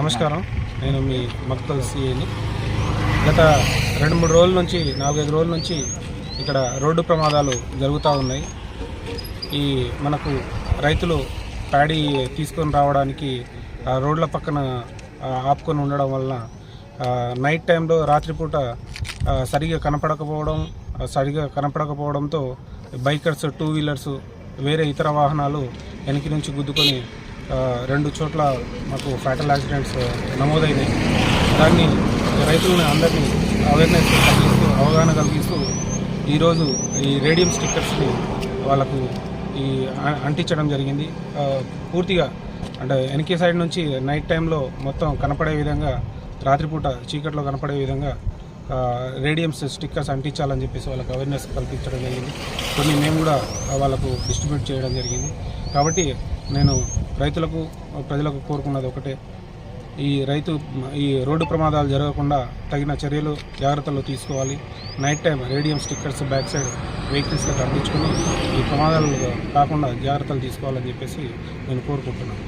నమస్కారం. నేను మీ మక్తల్ సిఏని. గత రెండు మూడు రోజుల నుంచి నాలుగైదు రోజుల నుంచి ఇక్కడ రోడ్డు ప్రమాదాలు జరుగుతూ ఉన్నాయి. ఈ మనకు రైతులు ప్యాడీ తీసుకొని రావడానికి రోడ్ల పక్కన ఆపుకొని ఉండడం వలన నైట్ టైంలో రాత్రిపూట సరిగా కనపడకపోవడం సరిగా కనపడకపోవడంతో బైకర్స్ టూ వీలర్స్ వేరే ఇతర వాహనాలు వెనక నుంచి గుద్దుకొని రెండు చోట్ల మాకు ఫ్యాటల్ యాక్సిడెంట్స్ నమోదైనాయి. దాన్ని రైతులను అందరినీ అవేర్నెస్ కలిగిస్తూ అవగాహన కలిగిస్తూ ఈరోజు ఈ రేడియం స్టిక్కర్స్ని వాళ్ళకు ఈ అంటించడం జరిగింది. పూర్తిగా అంటే వెనకే సైడ్ నుంచి నైట్ టైంలో మొత్తం కనపడే విధంగా రాత్రిపూట చీకట్లో కనపడే విధంగా రేడియంస్ స్టిక్కర్స్ అంటించాలని చెప్పేసి వాళ్ళకి అవేర్నెస్ కల్పించడం జరిగింది. కొన్ని మేము కూడా వాళ్ళకు డిస్ట్రిబ్యూట్ చేయడం జరిగింది. కాబట్టి నేను రైతులకు ప్రజలకు కోరుకున్నది ఒకటే. ఈ రైతు ఈ రోడ్డు ప్రమాదాలు జరగకుండా తగిన చర్యలు జాగ్రత్తలు తీసుకోవాలి. Night time radium stickers back side వెహికల్స్కి తగ్గించుకుని ఈ ప్రమాదాలు కాకుండా జాగ్రత్తలు తీసుకోవాలని చెప్పేసి నేను కోరుకుంటున్నాను.